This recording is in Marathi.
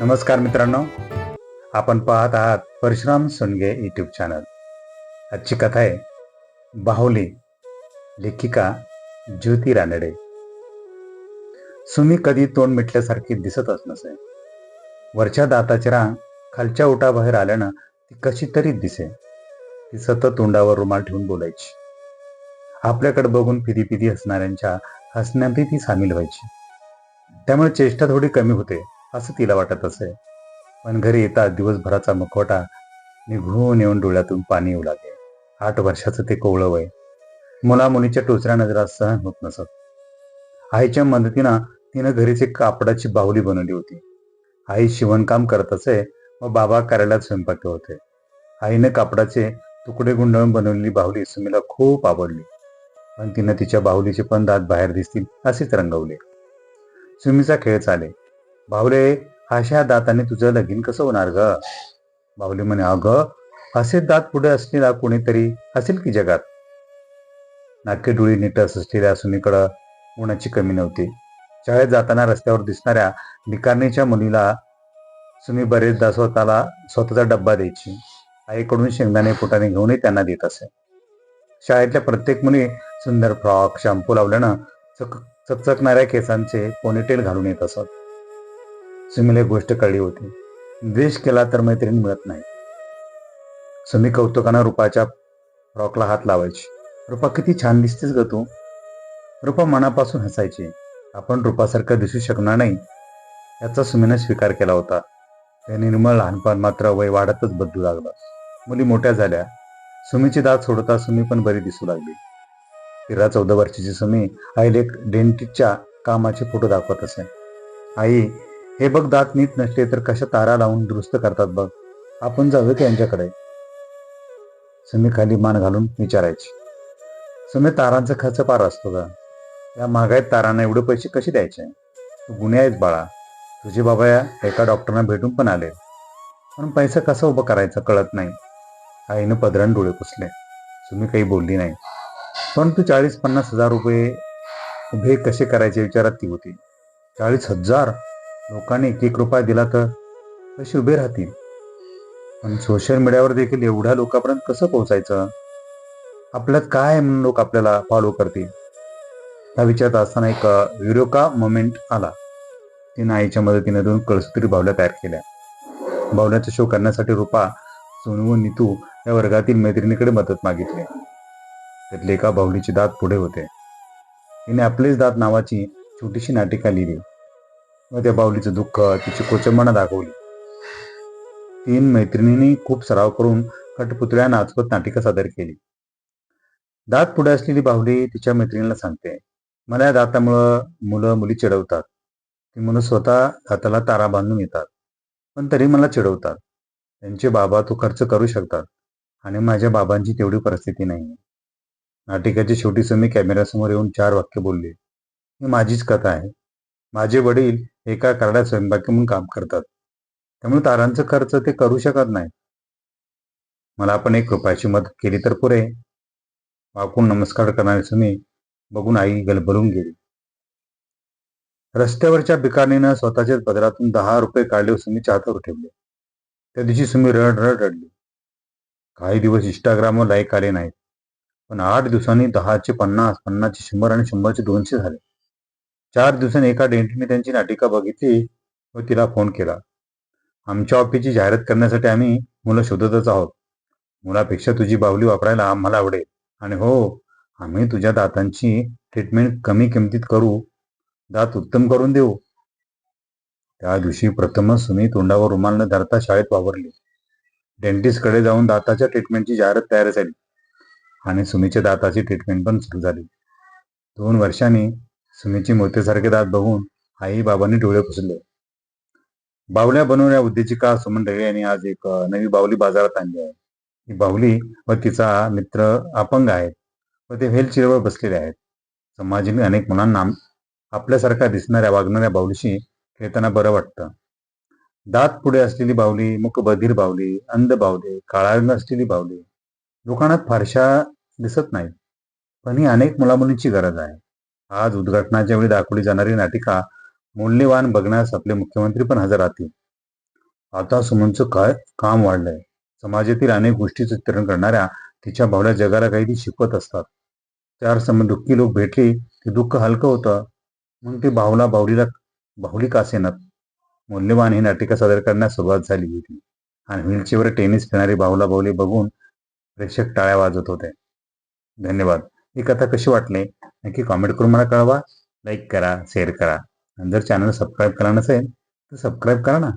नमस्कार मित्रांनो. आपण पाहत आहात परशुराम सोनगे यूट्यूब चॅनल आजची कथा आहे बाहुली लेखिका ज्योती रानडे. सुमी कधी तोंड मिटल्यासारखी दिसतच नसे वरच्या दाताची रांग खालच्या ओटाबाहेर आल्यानं ती कशी तरी दिसे. ती सतत तोंडावर रुमाल ठेवून बोलायची. आपल्याकडे बघून फिदी फिदी हसणाऱ्यांच्या हसण्यातही ती सामील व्हायची. त्यामुळे चेष्टा थोडी कमी होते. असं तिला वाटत असे. पण घरी येता दिवसभराचा मुखवटा निघून येऊन डोळ्यातून पाणी येऊ लागे आठ वर्षाचं ते कोवळं वय. मुला मुलीच्या टोचऱ्या नजरा सहन होत नसत. आईच्या मदतीनं तिनं घरीच एक कापडाची बाहुली बनवली होती. आई शिवणकाम करत असे व बाबा कार्यालयात स्वयंपाक होते. आईने कापडाचे तुकडे गुंडाळून बनवलेली बाहुली सुमीला खूप आवडली. पण तिनं तिच्या बाहुलीचे पण दात बाहेर दिसतील असेच रंगवले. सुमीचा खेळ चाले. बाहुले अशा दाताने तुझं लगीन कसं होणार ग? बाहुले म्हणे अगं असे दात पुढे असलेला कोणीतरी? असेल की जगात? नाके डोळी नीटस असलेल्या सुनीकडं उन्हाची कमी नव्हती. शाळेत जाताना रस्त्यावर दिसणाऱ्या निकारणीच्या मुलीला सुनी बरेचदा स्वतःला स्वतःचा डब्बा द्यायची. आईकडून शेंगदाणे फुटाने घेऊनही त्यांना देत असे. शाळेतल्या प्रत्येक मुली सुंदर फ्रॉक शॅम्पू लावल्यानं चक चकचकणाऱ्या केसांचे पोनीटेल घालून येत असत. सुमीला एक गोष्ट कळली होती. द्वेष केला तर मैत्रीण मिळत नाही. सुमी कौतुकानं रुपाच्या फ्रॉकला हात लावायची. रुपा किती छान दिसतेस ग तू. रुपा मनापासून हसायची. आपण रुपासारखं दिसू शकणार नाही याचा सुमीनं स्वीकार केला होता. ते निर्मळ लहानपण मात्र वय वाढतच बदलू लागलं. मुली मोठ्या झाल्या. सुमीची दात सोडता सुमी पण बरी दिसू लागली. तेरा चौदा वर्षाची सुमी आईला एक डेंटिस्टच्या कामाचे फोटो दाखवत असे. आई हे बघ दात नीट नसले तर कशा तारा लावून दुरुस्त करतात बघ. आपण जाऊया की यांच्याकडे. सुमी खाली मान घालून विचारायची. सुमी तारांचा खर्च पार असतो का? या महागाईत तारांना एवढे पैसे कसे द्यायचे? तू गुन्हे आहेत बाळा. तुझे बाबा या एका डॉक्टरना भेटून पण आले. पण पैसा कसा उभं करायचं कळत नाही. आईनं पदरान डोळे पुसले. सुमी काही बोलली नाही. पण तू चाळीस पन्नास हजार रुपये उभे कसे करायचे विचारात ती होती. चाळीस हजार? लोकांनी एक एक रुपया दिला तर कसे उभे राहतील. पण सोशल मीडियावर देखील एवढ्या लोकांपर्यंत कसं पोहोचायचं? आपल्यात काय आहे म्हणून लोक आपल्याला फॉलो करतील? हा विचारात असताना एक युरोका मोमेंट आला? तिने आईच्या मदतीने दोन कळसुतरी बावल्या तयार केल्या. बावल्याचा शो करण्यासाठी रुपा सोनू व नितू या वर्गातील मैत्रिणीकडे मदत मागितली. त्यातले एका बाहुलीची दात पुढे होते. तिने आपलेच दात नावाची छोटीशी नाटिका लिहिली. व त्या बाहुलीचं दुःख तिची कोचंबणा दाखवली. तीन मैत्रिणींनी खूप सराव करून कठपुतळ्या नाचवत नाटिका सादर केली. दात पुढे असलेली बाहुली तिच्या मैत्रिणीला सांगते मला या दातामुळं मुलं मुली चिडवतात. ती मुलं स्वतः दाताला तारा बांधून येतात पण तरी मला चिडवतात. त्यांचे बाबा तो खर्च करू शकतात आणि माझ्या बाबांची तेवढी परिस्थिती नाही. नाटिकाची शेवटी समी कॅमेऱ्यासमोर येऊन चार वाक्य बोलले ही माझीच कथा आहे. माझे वडील एका कार्यालयात स्वयंपाकी म्हणून काम करतात. त्यामुळे तारांचा खर्च ते करू शकत नाही मला आपण एक रुपयाची मदत केली तर पुरे. वाकून नमस्कार करणारी सुनी बघून आई गलबलून गेली. रस्त्यावरच्या भिकारणीनं स्वतःच्याच पदरातून दहा रुपये काढले व सुमीच्या हातावर ठेवले. त्या दिवशी सुमी रड रड रडली. काही दिवस इंस्टाग्रामवर लाईक आले नाहीत. पण आठ दिवसांनी दहाचे पन्नास पन्नासचे शंभर आणि शंभरचे दोनशे झाले. चार दिवसांनी एका डेंटीने त्यांची नाटिका बघितली व तिला फोन केला. आमच्या ऑफिसची जाहिरात करण्यासाठी आम्ही मुलं शोधतच आहोत. मुलापेक्षा तुझी बाहुली वापरायला आम्हाला आवडेल. आणि हो आम्ही तुझ्या दातांची ट्रीटमेंट कमी किमतीत करू. दात उत्तम करून देऊ. त्या दिवशी प्रथमच सुमी तोंडावर रुमाल न धरता शाळेत वावरली. डेंटिस्टकडे जाऊन दाताच्या ट्रीटमेंटची जाहिरात तयार झाली. आणि सुमीच्या दाताची ट्रीटमेंट पण सुरू झाली. दोन वर्षांनी सुमीची मोतीसारखे दात बघून आई बाबांनी डोळे पुसले. बावल्या बनवण्या का सुमन ढगे यांनी आज एक नवी बावली बाजारात आणली आहे. ही बाहुली व तिचा मित्र अपंग आहेत व ते व्हेलचेअरवर बसलेले आहेत. समाजाने अनेक मुलांना आपल्यासारख्या दिसणाऱ्या वागणाऱ्या बाहुलीशी खेळताना बरं वाटतं. दात पुढे असलेली बाहुली मुख बावली बाहुली अंध बावली काळा रंग असलेली बाहुली दुकानात फारशा दिसत नाहीत. पण ही अनेक मुलामुलींची गरज आहे. आज उद्घाटनाच्या वेळी दाखवली जाणारी नाटिका मूल्यवान बघण्यास आपले मुख्यमंत्री पण हजर राहतील. आता सुमनचं काय काम वाढलंय? समाजातील अनेक गोष्टीचं चित्रण करणाऱ्या तिच्या भावल्या जगाला काही ती शिकवत असतात. त्यावर सम दुःखी लोक भेटली ते दुःख हलकं होतं. मग ते भावला बावलीला बाहुली का असेनात मौल्यवान ही नाटिका सादर करण्यास सुरुवात झाली होती. आणि व्हीलचेअरवर टेनिस खेळणारी बाहुला बाहुली बघून प्रेक्षक टाळ्या वाजत होते. धन्यवाद. ही कथा कशी वाटली नक्की कॉमेंट करून मला कळवा लाईक करा शेअर करा. आणि जर चॅनल सबस्क्राईब करा नसेल तर सबस्क्राईब करा ना.